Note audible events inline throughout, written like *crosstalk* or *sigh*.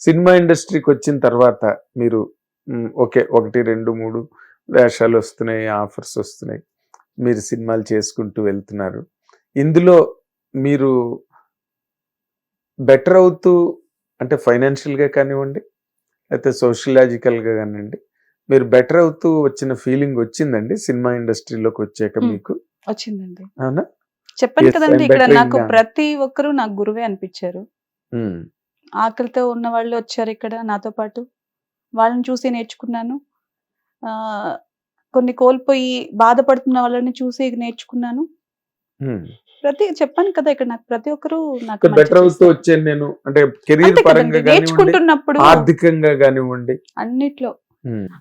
Cinema ఇండస్ట్రీకి వచ్చిన తర్వాత మీరు ఓకే ఒకటి రెండు మూడు వేషాలు వస్తున్నాయి ఆఫర్స్ వస్తున్నాయి మీరు సినిమాలు చేసుకుంటూ వెళ్తున్నారు. ఇందులో మీరు బెటర్ అవుతూ అంటే ఫైనాన్షియల్గా కానివ్వండి అయితే సోషలాజికల్గా కానివ్వండి మీరు బెటర్ అవుతూ వచ్చిన ఫీలింగ్ వచ్చిందండి సినిమా ఇండస్ట్రీలోకి వచ్చాక. మీకు? వచ్చిందండి. అవునా? Yes, కదండి ఇక్కడ నాకు. ప్రతి ఒక్కరూ నాకు గురువే అనిపించారు. ఆకలితో ఉన్న వాళ్ళు వచ్చారు ఇక్కడ నాతో పాటు వాళ్ళని చూసి నేర్చుకున్నాను ఆ కొన్ని కోల్పోయి బాధపడుతున్న వాళ్ళని చూసి నేర్చుకున్నాను. ప్రతి చెప్పాను కదా ఇక్కడ నాకు ప్రతి ఒక్కరు నాకు బెటర్ అవుతూ. వచ్చాను నేను అంటే కెరీర్ పరంగా నేర్చుకుంటున్నప్పుడు ఆర్థికంగా కానివ్వండి అన్నిట్లో.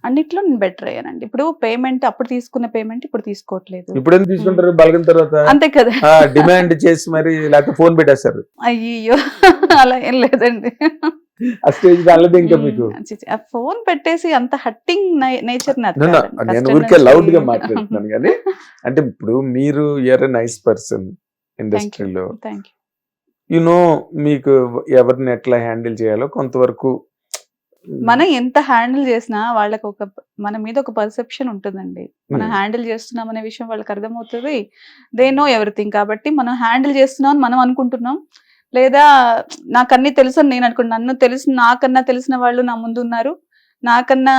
అన్నిట్లో నేను బెటర్ అయ్యానండి. ఇప్పుడు పేమెంట్ అప్పుడు తీసుకున్న పేమెంట్ ఇప్పుడు తీసుకోవట్లేదు. ఇప్పుడు ఎందుకు తీసుకుంటారు బలగన తర్వాత? అంతే కదా. డిమాండ్ చేసి మరి లేకపోతే ఫోన్ పెట్టేస్తారు. అయ్యో అలా ఏం లేదండి. ఇంకా మీకు. ఫోన్ పెట్టేసి అంత హట్టింగ్ నేచర్. నేను ఊరికే లౌడ్గా మాట్లాడుతున్నాను కానీ అంటే ఇప్పుడు మీరు ఎర్ నైస్ పర్సన్ ఇండస్ట్రీలో థ్యాంక్ యు నో మీకు ఎవరిని ఎట్లా హ్యాండిల్ చేయాలో కొంతవరకు మనం ఎంత హ్యాండిల్ చేసినా వాళ్ళకి ఒక మన మీద ఒక పర్సెప్షన్ ఉంటుందండి. మనం. హ్యాండిల్ చేస్తున్నాం అనే విషయం వాళ్ళకి అర్థమవుతుంది. దే నో ఎవ్రీథింగ్ కాబట్టి మనం హ్యాండిల్ చేస్తున్నాం అని మనం అనుకుంటున్నాం. లేదా నాకు అన్ని తెలుసు అని నేను అనుకుంటున్నాను నన్ను తెలిసిన నాకన్నా తెలిసిన వాళ్ళు నా ముందు ఉన్నారు. నాకన్నా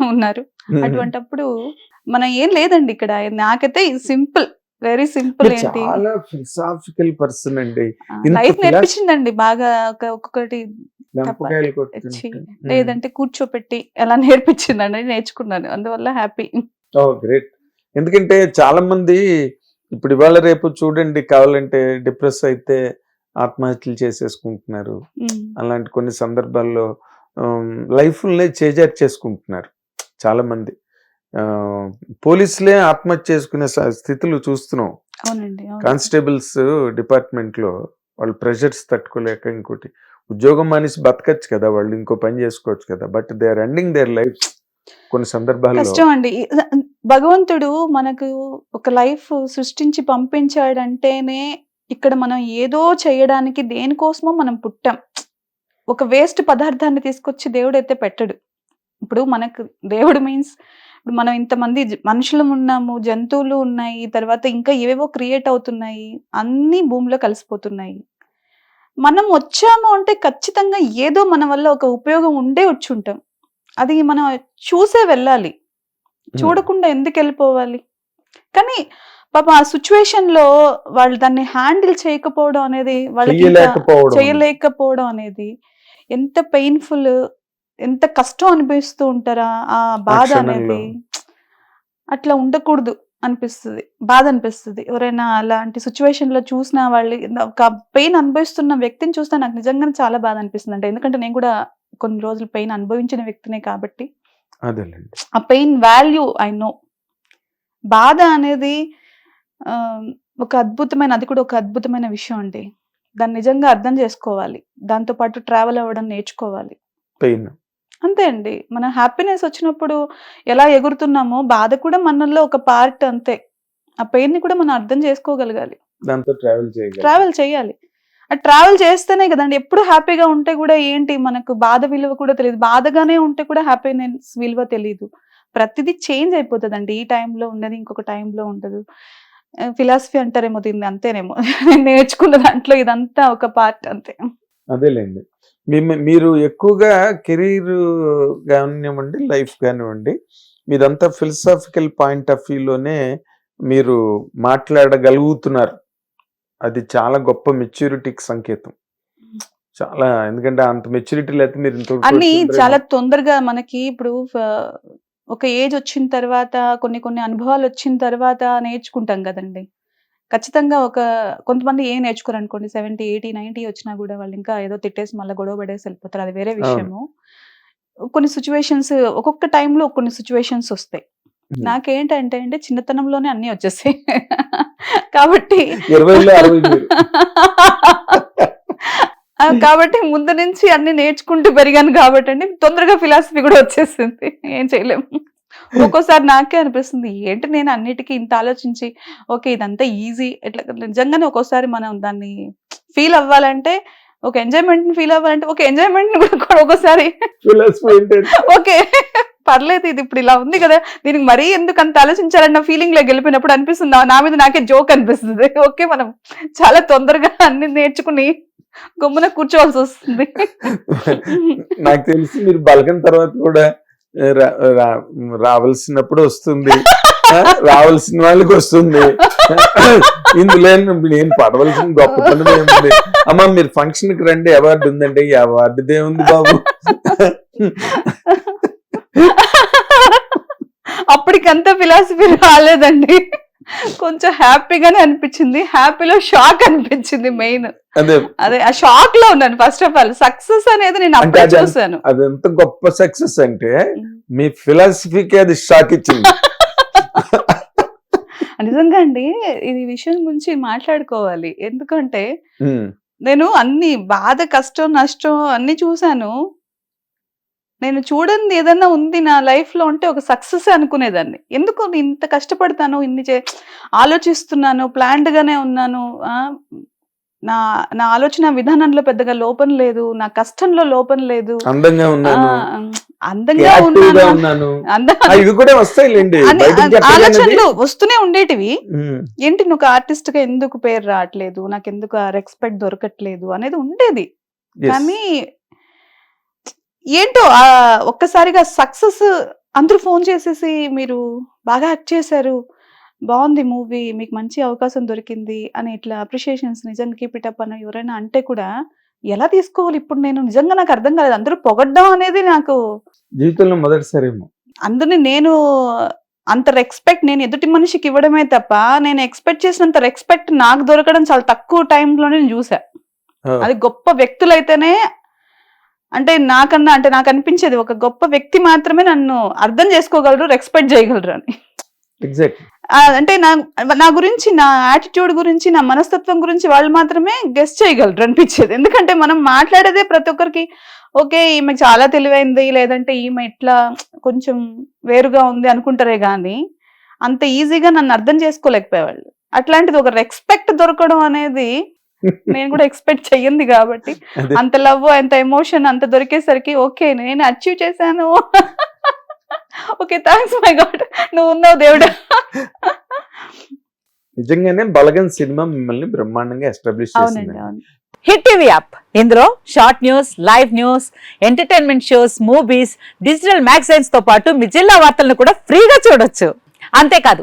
ఉన్నారు. అటువంటప్పుడు మనం ఏం లేదండి ఇక్కడ. నాకైతే సింపుల్ వెరీ సింపుల్ ఏంటి? చాలా ఫిలసాఫికల్ పర్సన్ అండి. లైఫ్ నేర్పించిందండి. బాగా ఒక ఒక్కొక్కటి లేదంటే కూర్చోపెట్టి ఎలా నేర్పించిందండి నేర్చుకున్నాను. అందువల్ల హ్యాపీ. ఓ గ్రేట్. ఎందుకంటే చాలా మంది ఇప్పుడు ఇవాళ రేపు చూడండి కావాలంటే డిప్రెస్ అయితే ఆత్మహత్యలు చేసేసుకుంటున్నారు. అలాంటి కొన్ని సందర్భాల్లో లైఫ్నే చేజార్ చేసుకుంటున్నారు చాలా మంది పోలీసులే ఆత్మహత్య చేసుకునే స్థితులు చూస్తున్నాం. కానిస్టేబుల్స్ డిపార్ట్మెంట్లో వాళ్ళు ప్రెషర్స్ తట్టుకోలేక ఇంకోటి. ఉద్యోగం మానేసి బతకచ్చు కదా వాళ్ళు ఇంకో పని చేసుకోవచ్చు కదా. But they are ending their life కొన్ని సందర్భాల్లో కష్టం అండి. భగవంతుడు మనకు ఒక లైఫ్ సృష్టించి పంపించాడంటేనే ఇక్కడ మనం ఏదో చేయడానికి దేనికోసమో మనం పుట్టాం. ఒక వేస్ట్ పదార్థాన్ని తీసుకొచ్చి దేవుడు అయితే పెట్టడు. ఇప్పుడు మనకు దేవుడు మీన్స్ ఇప్పుడు మనం ఇంతమంది మనుషులు ఉన్నాము జంతువులు ఉన్నాయి తర్వాత ఇంకా ఏవేవో క్రియేట్ అవుతున్నాయి అన్నీ భూమిలో కలిసిపోతున్నాయి. మనం వచ్చాము అంటే ఖచ్చితంగా ఏదో మన వల్ల ఒక ఉపయోగం ఉండే వచ్చి ఉంటాం. అది మనం చూసే వెళ్ళాలి. చూడకుండా ఎందుకు వెళ్ళిపోవాలి? కానీ పాప ఆ సిచ్యువేషన్లో వాళ్ళు దాన్ని హ్యాండిల్ చేయకపోవడం అనేది చేయలేకపోవడం. చేయలేకపోవడం అనేది ఎంత పెయిన్ఫుల్ ఎంత కష్టం అనిపిస్తూ ఉంటారా? ఆ బాధ. అనేది అట్లా ఉండకూడదు అనిపిస్తుంది. బాధ అనిపిస్తుంది. ఎవరైనా అలాంటి సిచ్యువేషన్లో చూసిన వాళ్ళు ఒక పెయిన్ అనుభవిస్తున్న వ్యక్తిని చూస్తే నాకు నిజంగానే చాలా బాధ అనిపిస్తుంది అంటే ఎందుకంటే నేను కూడా కొన్ని రోజులు పెయిన్ అనుభవించిన వ్యక్తినే కాబట్టి. ఆ పెయిన్ వాల్యూ ఐ నో బాధ అనేది ఒక అద్భుతమైన అది కూడా ఒక అద్భుతమైన విషయం అండి. దాన్ని నిజంగా అర్థం చేసుకోవాలి. దాంతో పాటు ట్రావెల్ అవ్వడం నేర్చుకోవాలి. పెయిన్ అంతే అండి. మన హ్యాపీనెస్ వచ్చినప్పుడు ఎలా ఎగురుతున్నామో బాధ కూడా మనలో ఒక పార్ట్ అంతే. ఆ పెయిన్ని కూడా మనం అర్థం చేసుకోగలగాలి. దాంతో ట్రావెల్ చేయాలి. ఆ ట్రావెల్ చేస్తేనే కదండి ఎప్పుడు హ్యాపీగా ఉంటే కూడా ఏంటి మనకు బాధ విలువ కూడా తెలియదు. బాధగానే ఉంటే కూడా హ్యాపీనెస్ విలువ తెలియదు ప్రతిదీ చేంజ్ అయిపోతుందండి. ఈ టైంలో ఉన్నది ఇంకొక టైంలో ఉండదు. ఫిలాసఫీ అంటారేమో దీన్ని అంతేనేమో. నేను *laughs* నేర్చుకున్న దాంట్లో ఇదంతా ఒక పార్ట్ అంతే. అదేలేండి. మీరు ఎక్కువగా కెరీర్ కానివ్వండి లైఫ్ కానివ్వండి మీదంతా ఫిలసాఫికల్ పాయింట్ ఆఫ్ వ్యూలోనే మీరు మాట్లాడగలుగుతున్నారు. అది చాలా గొప్ప మెచ్యూరిటీకి సంకేతం. చాలా ఎందుకంటే అంత మెచ్యూరిటీ లేకపోతే మీరు ఇంత అన్ని. చాలా తొందరగా మనకి ఇప్పుడు ఒక ఏజ్ వచ్చిన తర్వాత కొన్ని కొన్ని అనుభవాలు వచ్చిన తర్వాత నేర్చుకుంటాం కదండి. ఖచ్చితంగా ఒక కొంతమంది ఏం నేర్చుకోరు అనుకోండి సెవెంటీ ఎయిటీ నైన్టీ వచ్చినా కూడా వాళ్ళు ఇంకా ఏదో తిట్టేసి మళ్ళీ గొడవ పడేసి వెళ్ళిపోతారు. అది వేరే విషయము. కొన్ని సిచ్యువేషన్స్ ఒక్కొక్క టైంలో కొన్ని సిచ్యువేషన్స్ వస్తాయి. నాకేంటంటే అంటే చిన్నతనంలోనే అన్ని వచ్చేసాయి కాబట్టి కాబట్టి ముందు నుంచి అన్ని నేర్చుకుంటూ పెరిగాను కాబట్టి అండి తొందరగా ఫిలాసఫీ కూడా వచ్చేసింది. ఏం చేయలేము. ఒక్కోసారి నాకే అనిపిస్తుంది ఏంటి నేను అన్నిటికీ ఇంత ఆలోచించి ఓకే ఇదంతా ఈజీ ఇట్లా నిజంగానే ఒక్కోసారి మనం దాన్ని ఫీల్ అవ్వాలంటే ఒక ఎంజాయ్మెంట్ ఫీల్ అవ్వాలంటే ఒక ఎంజాయ్మెంట్ కూడా ఒక్కోసారి ఏంటంటే ఓకే పర్లేదు ఇది ఇప్పుడు ఇలా ఉంది కదా దీనికి మరీ ఎందుకు అంత ఆలోచించాలన్న ఫీలింగ్లో గెలిపినప్పుడు అనిపిస్తుంది? నా మీద నాకే జోక్ అనిపిస్తుంది. ఓకే మనం చాలా తొందరగా అన్ని నేర్చుకుని గమ్మున కూర్చోవాల్సి వస్తుంది. నాకు తెలిసి మీరు బలకం తర్వాత కూడా రావాల్సినప్పుడు వస్తుంది. రావాల్సిన వాళ్ళకి వస్తుంది. ఇందులో నేను పడవలసిన గొప్ప పని ఏముంది? అమ్మ మీరు ఫంక్షన్కి రండి. అవార్డు ఉందంటే ఈ అవార్డుదే ఉంది బాబు. అప్పటికంత ఫిలాసఫీ రాలేదండి. కొంచెం హ్యాపీగానే అనిపించింది. హ్యాపీలో షాక్ అనిపించింది మెయిన్. అదే. అదే ఆ షాక్లో ఉన్నాను ఫస్ట్ ఆఫ్ ఆల్. సక్సెస్ అనేది నేను అప్పుడే చూసాను అది ఎంత గొప్ప సక్సెస్ అంటే మీ ఫిలాసఫీకి అది షాక్ ఇచ్చింది. *laughs* నిజంగా అండి ఇది విషయం గురించి మాట్లాడుకోవాలి. ఎందుకంటే నేను అన్ని బాధ కష్టం నష్టం అన్ని చూశాను. నేను చూడండి ఏదన్నా ఉంది నా లైఫ్లో ఉంటే ఒక సక్సెస్ అనుకునేదాన్ని. ఎందుకు నేను ఇంత కష్టపడతాను? ఇన్ని చే ఆలోచిస్తున్నాను planned గానే ఉన్నాను నా నా ఆలోచన విధానంలో పెద్దగా లోపం లేదు నా కష్టంలో లోపం లేదు. అందంగా ఉన్నాను అందంగా ఉన్నాను. ఇవి కూడా వస్తాయిలేండి. ఆలోచనలు వస్తూనే ఉండేటివి. ఏంటి నువ్వు ఆర్టిస్ట్గా ఎందుకు పేరు రావట్లేదు? నాకు ఎందుకు ఆ రెస్పెక్ట్ దొరకట్లేదు? అనేది ఉండేది. కానీ ఏంటో ఒక్కసారిగా సక్సెస్ అందరూ ఫోన్ చేసేసి మీరు బాగా యాక్ట్ చేశారు. బాగుంది మూవీ మీకు మంచి అవకాశం దొరికింది అని ఇట్లా అప్రిషియేషన్స్ నిజంగా కీప్ ఇట్ అప్ అని ఎవరైనా అంటే కూడా ఎలా తీసుకోవాలి ఇప్పుడు నేను? నిజంగా నాకు అర్థం కాలేదు. అందరూ పొగడ్డం అనేది నాకు జీవితంలో మొదటిసారేమో అందుని నేను అంత రెస్పెక్ట్ నేను ఎదుటి మనిషికి ఇవ్వడమే తప్ప నేను ఎక్స్పెక్ట్ చేసినంత రెస్పెక్ట్ నాకు దొరకడం చాలా తక్కువ టైంలోనే నేను చూసా అది గొప్ప వ్యక్తులైతేనే అంటే నాకన్నా అంటే నాకు అనిపించేది ఒక గొప్ప వ్యక్తి మాత్రమే నన్ను అర్థం చేసుకోగలరు రెస్పెక్ట్ చేయగలరు అని. అంటే నా నా గురించి నా యాటిట్యూడ్ గురించి నా మనస్తత్వం గురించి వాళ్ళు మాత్రమే గెస్ట్ చేయగలరు అనిపించేది. ఎందుకంటే మనం మాట్లాడేదే ప్రతి ఒక్కరికి ఓకే ఈమె చాలా తెలివైంది లేదంటే ఈమె ఇట్లా కొంచెం వేరుగా ఉంది అనుకుంటారే గాని అంత ఈజీగా నన్ను అర్థం చేసుకోలేకపోయేవాళ్ళు. అట్లాంటిది ఒక రెస్పెక్ట్ దొరకడం అనేది నేను కూడా ఎక్స్పెక్ట్ చెయ్యింది కాబట్టి. అంత లవ్ అంత ఎమోషన్ అంత దొరికేసరికి ఓకే నేను అచీవ్ చేశాను. ఓకే థ్యాంక్స్ మై గాడ్ నువ్వు ఉన్నావు దేవుడా. నిజంగానే బలగన్ సినిమా మిమ్మల్ని బ్రహ్మాండంగా ఎస్టాబ్లిష్ చేసింది. హిట్ టీవీ యాప్ ఇందులో short news live news entertainment shows movies digital మ్యాగజైన్స్తో పాటు మీ జిల్లా వార్తలను కూడా ఫ్రీగా చూడొచ్చు. అంతేకాదు